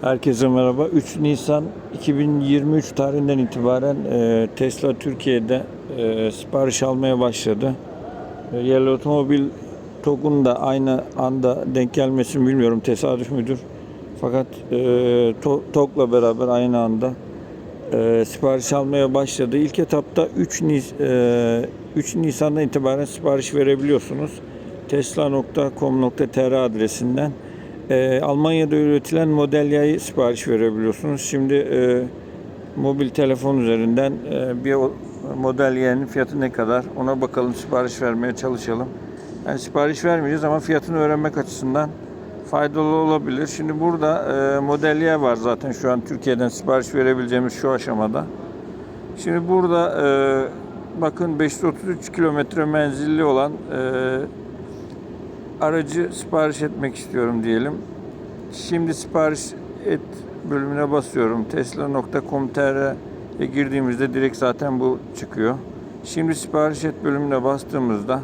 Herkese merhaba. 3 Nisan 2023 tarihinden itibaren e, Tesla Türkiye'de e, sipariş almaya başladı. E, yerli otomobil TOG'un da aynı anda denk gelmesi mi bilmiyorum tesadüf müdür. Fakat e, To- TOG'la beraber aynı anda e, sipariş almaya başladı. İlk etapta 3, Nis, e, 3 Nisan'dan itibaren sipariş verebiliyorsunuz. tesla.com.tr adresinden. E, Almanya'da üretilen Model Y'yi sipariş verebiliyorsunuz. Şimdi e, mobil telefon üzerinden e, bir o- Model Y'nin fiyatı ne kadar ona bakalım sipariş vermeye çalışalım. Yani sipariş vermeyeceğiz ama fiyatını öğrenmek açısından faydalı olabilir. Şimdi burada e, Model Y var zaten şu an Türkiye'den sipariş verebileceğimiz şu aşamada. Şimdi burada e, bakın 533 kilometre menzilli olan e, aracı sipariş etmek istiyorum diyelim. Şimdi sipariş et bölümüne basıyorum. Tesla.com.tr'ye girdiğimizde direkt zaten bu çıkıyor. Şimdi sipariş et bölümüne bastığımızda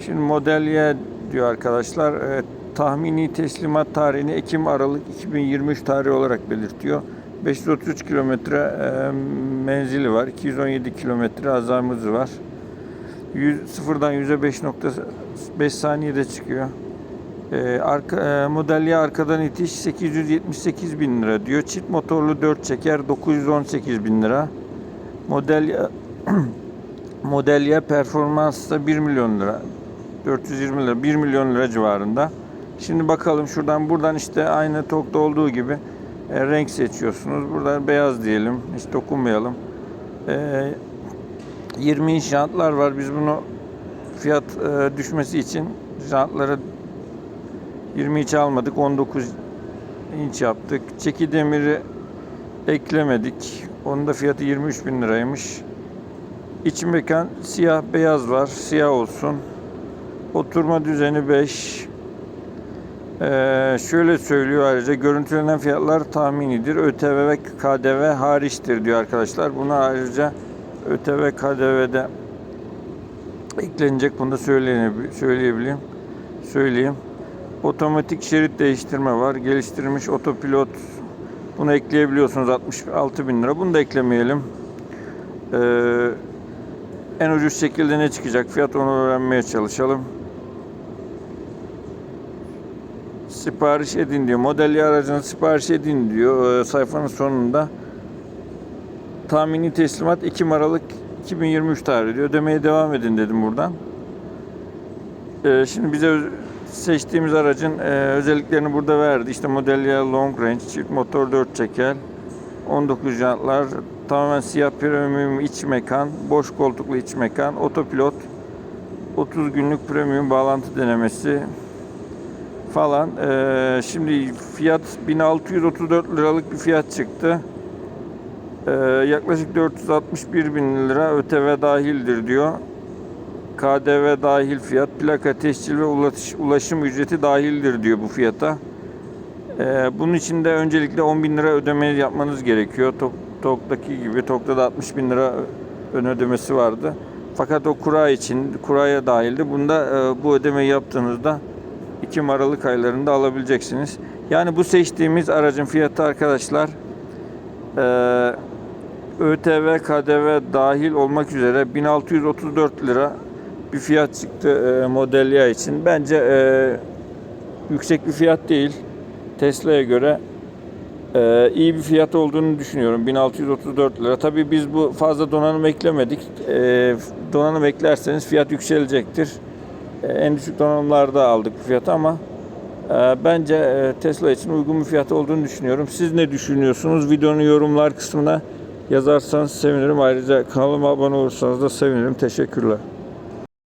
Şimdi model Y diyor arkadaşlar. E, tahmini teslimat tarihini Ekim Aralık 2023 tarihi olarak belirtiyor. 533 kilometre e, menzili var. 217 kilometre azamızı var. 100, sıfırdan 100'e 5.5 saniyede çıkıyor. E, arka, e, model Y arkadan itiş 878 bin lira diyor. Çift motorlu 4 çeker 918 bin lira. Model Y Model Y performans da 1 milyon lira. 420 lira, 1 milyon lira civarında. Şimdi bakalım şuradan buradan işte aynı TOG'da olduğu gibi e, renk seçiyorsunuz. Buradan beyaz diyelim. Hiç dokunmayalım. E, 20 inç jantlar var. Biz bunu fiyat e, düşmesi için jantları 20 inç almadık. 19 inç yaptık. Çeki demiri eklemedik. Onun da fiyatı 23 bin liraymış. İç mekan siyah beyaz var. Siyah olsun. Oturma düzeni 5. Ee, şöyle söylüyor ayrıca görüntülenen fiyatlar tahminidir. ÖTV ve KDV hariçtir diyor arkadaşlar. Buna ayrıca ÖTV KDV'de eklenecek. Bunu da söyleyebileyim. Söyleyeyim. Otomatik şerit değiştirme var. Geliştirilmiş otopilot. Bunu ekleyebiliyorsunuz 66 bin lira. Bunu da eklemeyelim. Ee, en ucuz şekilde ne çıkacak fiyat onu öğrenmeye çalışalım. Sipariş edin diyor. Modelli aracını sipariş edin diyor ee, sayfanın sonunda. Tahmini teslimat 2 Aralık 2023 tarihi diyor. Ödemeye devam edin dedim buradan. Ee, şimdi bize seçtiğimiz aracın e, özelliklerini burada verdi. İşte Modelli Long Range, çift motor 4 çeker, 19 jantlar, tamamen siyah premium iç mekan, boş koltuklu iç mekan, otopilot, 30 günlük premium bağlantı denemesi falan. Ee, şimdi fiyat 1634 liralık bir fiyat çıktı. Ee, yaklaşık 461 bin lira ÖTV dahildir diyor. KDV dahil fiyat, plaka tescil ve ulaş- ulaşım ücreti dahildir diyor bu fiyata. Ee, bunun için de öncelikle 10 bin lira ödeme yapmanız gerekiyor. Tok, TOK'taki gibi. TOK'ta da 60 bin lira ön ödemesi vardı. Fakat o kura için, kuraya dahildi. Bunda e, bu ödemeyi yaptığınızda 2 Aralık aylarında alabileceksiniz. Yani bu seçtiğimiz aracın fiyatı arkadaşlar e, ÖTV, KDV dahil olmak üzere 1634 lira bir fiyat çıktı e, Model Y için. Bence e, yüksek bir fiyat değil. Tesla'ya göre e, iyi bir fiyat olduğunu düşünüyorum. 1634 lira. Tabii biz bu fazla donanım eklemedik. E, donanım eklerseniz fiyat yükselecektir. E, en düşük donanımlarda aldık bu fiyatı ama e, bence e, Tesla için uygun bir fiyat olduğunu düşünüyorum. Siz ne düşünüyorsunuz? Videonun yorumlar kısmına yazarsanız sevinirim. Ayrıca kanalıma abone olursanız da sevinirim. Teşekkürler.